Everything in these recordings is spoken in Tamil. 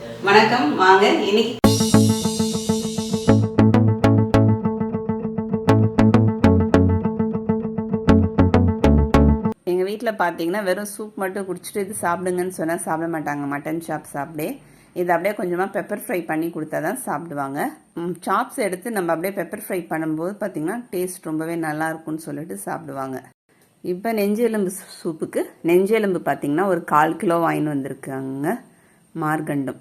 வணக்கம் வாங்க இன்னைக்கு எங்கள் வீட்டில் பார்த்தீங்கன்னா வெறும் சூப் மட்டும் குடிச்சிட்டு இது சாப்பிடுங்கன்னு சொன்னால் சாப்பிட மாட்டாங்க. மட்டன் சாப் சாப்பிடே. இது அப்படியே கொஞ்சமாக பெப்பர் ஃப்ரை பண்ணி கொடுத்தா தான் சாப்பிடுவாங்க. சாப்ஸ் எடுத்து நம்ம அப்படியே பெப்பர் ஃப்ரை பண்ணும்போது பார்த்தீங்கன்னா டேஸ்ட் ரொம்பவே நல்லா இருக்கும்னு சொல்லிட்டு சாப்பிடுவாங்க. இப்போ நெஞ்செலும்பு சூப்புக்கு நெஞ்செலும்பு பார்த்திங்கன்னா பார்த்தீங்கன்னா ஒரு கால் கிலோ வாங்கின்னு வந்திருக்காங்க. மார்கண்டம்.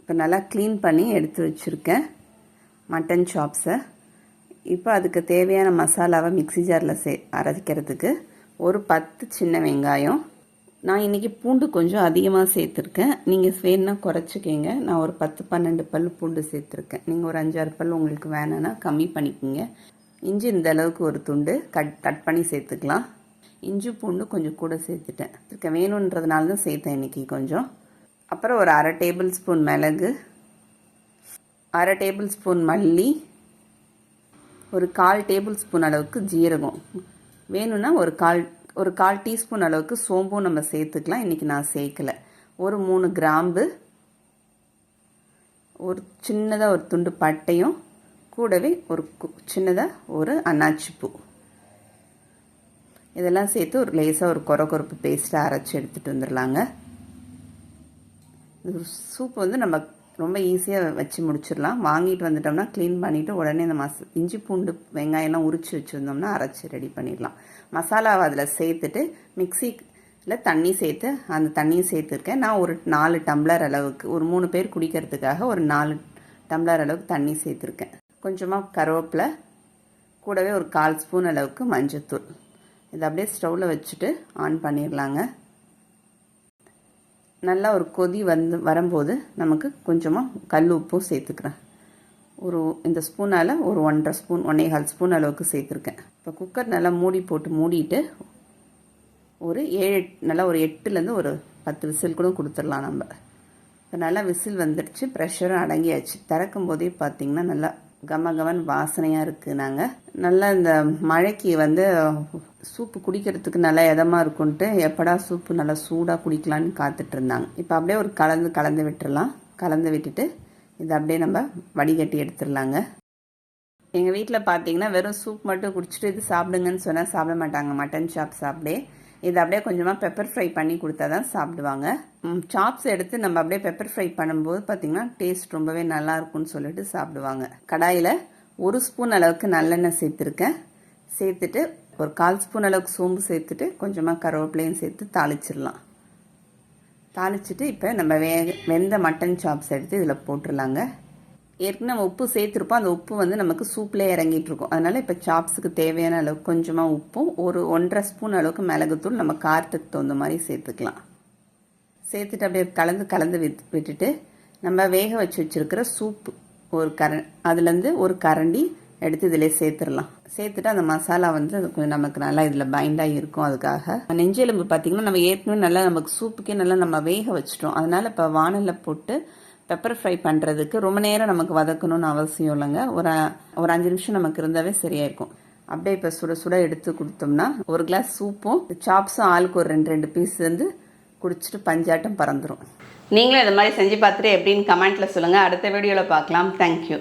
இப்போ நல்லா க்ளீன் பண்ணி எடுத்து வச்சுருக்கேன். மட்டன் சாப்ஸை இப்போ அதுக்கு தேவையான மசாலாவை மிக்ஸி ஜாரில் சே அரைக்கிறதுக்கு ஒரு பத்து சின்ன வெங்காயம். நான் இன்றைக்கி பூண்டு கொஞ்சம் அதிகமாக சேர்த்துருக்கேன். நீங்கள் வேணுன்னா குறைச்சிக்கிங்க. நான் ஒரு பத்து பன்னெண்டு பல் பூண்டு சேர்த்துருக்கேன். நீங்கள் ஒரு அஞ்சாறு பல் உங்களுக்கு வேணும்னா கம்மி பண்ணிக்கோங்க. இஞ்சி இந்த அளவுக்கு ஒரு துண்டு. கட் கட் பண்ணி சேர்த்துக்கலாம். இஞ்சி பூண்டு கொஞ்சம் கூட சேர்த்துட்டேன். இருக்க வேணுன்றதுனால தான் சேர்த்தேன் இன்றைக்கி கொஞ்சம். அப்புறம் ஒரு அரை டேபிள் ஸ்பூன் மிளகு அரை டேபிள் ஸ்பூன் மல்லி ஒரு கால் டேபிள் ஸ்பூன் அளவுக்கு ஜீரகம். வேணும்னா ஒரு கால் ஒரு கால் டீஸ்பூன் அளவுக்கு சோம்பும் நம்ம சேர்த்துக்கலாம். இன்றைக்கி நான் சேர்க்கலை. ஒரு மூணு கிராம்பு ஒரு சின்னதாக ஒரு துண்டு பட்டையும் கூடவே ஒரு சின்னதாக ஒரு அன்னாச்சி பூ. இதெல்லாம் சேர்த்து ஒரு லேசாக ஒரு கொர கொரப்பு பேஸ்ட்டாக அரைச்சி எடுத்துகிட்டு வந்துடலாங்க இது சூப் வந்து நம்ம ரொம்ப ஈஸியாக வச்சு முடிச்சிடலாம். வாங்கிட்டு வந்துட்டோம்னா க்ளீன் பண்ணிவிட்டு உடனே இந்த மச இஞ்சி பூண்டு வெங்காயம்லாம் உரிச்சு வச்சுருந்தோம்னா அரைச்சி ரெடி பண்ணிடலாம். மசாலாவை அதில் சேர்த்துட்டு மிக்சியில் தண்ணி சேர்த்து அந்த தண்ணியும் சேர்த்துருக்கேன். நான் ஒரு நாலு டம்ளர் அளவுக்கு ஒரு மூணு பேர் குடிக்கிறதுக்காக ஒரு நாலு டம்ளர் அளவுக்கு தண்ணி சேர்த்துருக்கேன். கொஞ்சமாக கருவேப்பிலை கூடவே ஒரு கால் ஸ்பூன் அளவுக்கு மஞ்சத்தூள். இதை அப்படியே ஸ்டவ்வில் வச்சுட்டு ஆன் பண்ணிடலாங்க. நல்லா ஒரு கொதி வந்து வரும்போது நமக்கு கொஞ்சமாக கல் உப்பும் சேர்த்துக்கிறேன். ஒரு இந்த ஸ்பூனால் ஒரு ஒன்றரை ஸ்பூன் ஒன்றே கால் ஸ்பூன் அளவுக்கு சேர்த்துருக்கேன். இப்போ குக்கர் நல்லா மூடி போட்டு மூடிட்டு ஒரு ஏழு நல்லா ஒரு எட்டுலேருந்து ஒரு பத்து விசில் கூட கொடுத்துடலாம் நம்ம. இப்போ நல்லா விசில் வந்துடுச்சு ப்ரெஷரும் அடங்கியாச்சு. திறக்கும் போதே பார்த்தீங்கன்னா நல்லா கம கமன் வாசனையாக இருக்குது நாங்கள் நல்லா இந்த மழைக்கு வந்து சூப்பு குடிக்கிறதுக்கு நல்லா இதமாக இருக்கும்ன்ட்டு எப்படா சூப்பு நல்லா சூடாக குடிக்கலான்னு காத்துட்டு இருந்தாங்க இப்போ அப்படியே ஒரு கலந்து கலந்து விட்டுடலாம் கலந்து விட்டுட்டு இதை அப்படியே நம்ம வடிகட்டி எடுத்துடலாங்க எங்கள் வீட்டில் பார்த்தீங்கன்னா வெறும் சூப் மட்டும் குடிச்சிட்டு இது சாப்பிடுங்கன்னு சொன்னால் சாப்பிட மாட்டாங்க. மட்டன் சாப் சாப்பிடே. இது அப்படியே கொஞ்சமாக பெப்பர் ஃப்ரை பண்ணி கொடுத்தா தான் சாப்பிடுவாங்க. சாப்ஸ் எடுத்து நம்ம அப்படியே பெப்பர் ஃப்ரை பண்ணும்போது பார்த்திங்கன்னா டேஸ்ட் ரொம்பவே நல்லா இருக்கும்னு சொல்லிட்டு சாப்பிடுவாங்க. கடாயில் ஒரு ஸ்பூன் அளவுக்கு நல்லெண்ணெய் சேர்த்துருக்கேன். சேர்த்துட்டு ஒரு கால் ஸ்பூன் அளவுக்கு சோம்பு சேர்த்துட்டு கொஞ்சமாக கருவேப்பிலையும் சேர்த்து தாளிச்சிடலாம். தாளிச்சிட்டு இப்போ நம்ம வேக வெந்த மட்டன் சாப்ஸ் எடுத்து இதில் போட்டுடலாங்க ஏற்கனவே நம்ம உப்பு சேர்த்துருப்போம். அந்த உப்பு வந்து நமக்கு சூப்பில் இறங்கிட்டுருக்கும் அதனால் இப்போ சாப்ஸுக்கு தேவையான அளவுக்கு கொஞ்சமாக உப்பும் ஒரு ஒன்றரை ஸ்பூன் அளவுக்கு மிளகுத்தூள் நம்ம காரத்துக்கு தகுந்த மாதிரி சேர்த்துக்கலாம். சேர்த்துட்டு அப்படியே கலந்து கலந்து வித் விட்டுட்டு நம்ம வேக வச்சு வச்சுருக்கிற சூப்பு ஒரு கர அதுலேருந்து ஒரு கரண்டி எடுத்து இதில் சேர்த்துடலாம். சேர்த்துட்டு அந்த மசாலா வந்து அது கொஞ்சம் நமக்கு நல்லா இதில் பைண்டாக இருக்கும் அதுக்காக. நெஞ்செலும்பு பார்த்திங்கன்னா நம்ம ஏற்கனவே நல்லா நமக்கு சூப்புக்கே நல்லா நம்ம வேக வச்சிட்டோம். அதனால் இப்போ வானலில் போட்டு பெப்பர் ஃப்ரை பண்ணுறதுக்கு ரொம்ப நேரம் நமக்கு வதக்கணும்னு அவசியம் இல்லைங்க. ஒரு ஒரு அஞ்சு நிமிஷம் நமக்கு இருந்தாவே சரியாக இருக்கும் அப்படியே இப்போ சுட சுட எடுத்து கொடுத்தோம்னா ஒரு கிளாஸ் சூப்பும் சாப்ஸும் ஆளுக்கு ஒரு ரெண்டு ரெண்டு பீஸ் வந்து குடிச்சிட்டு பஞ்சாட்டம் பறந்துடும் நீங்களும் இது மாதிரி செஞ்சு பார்த்துட்டு எப்படின்னு கமெண்ட்டில் சொல்லுங்கள் அடுத்த வீடியோவில் பார்க்கலாம். தேங்க்யூ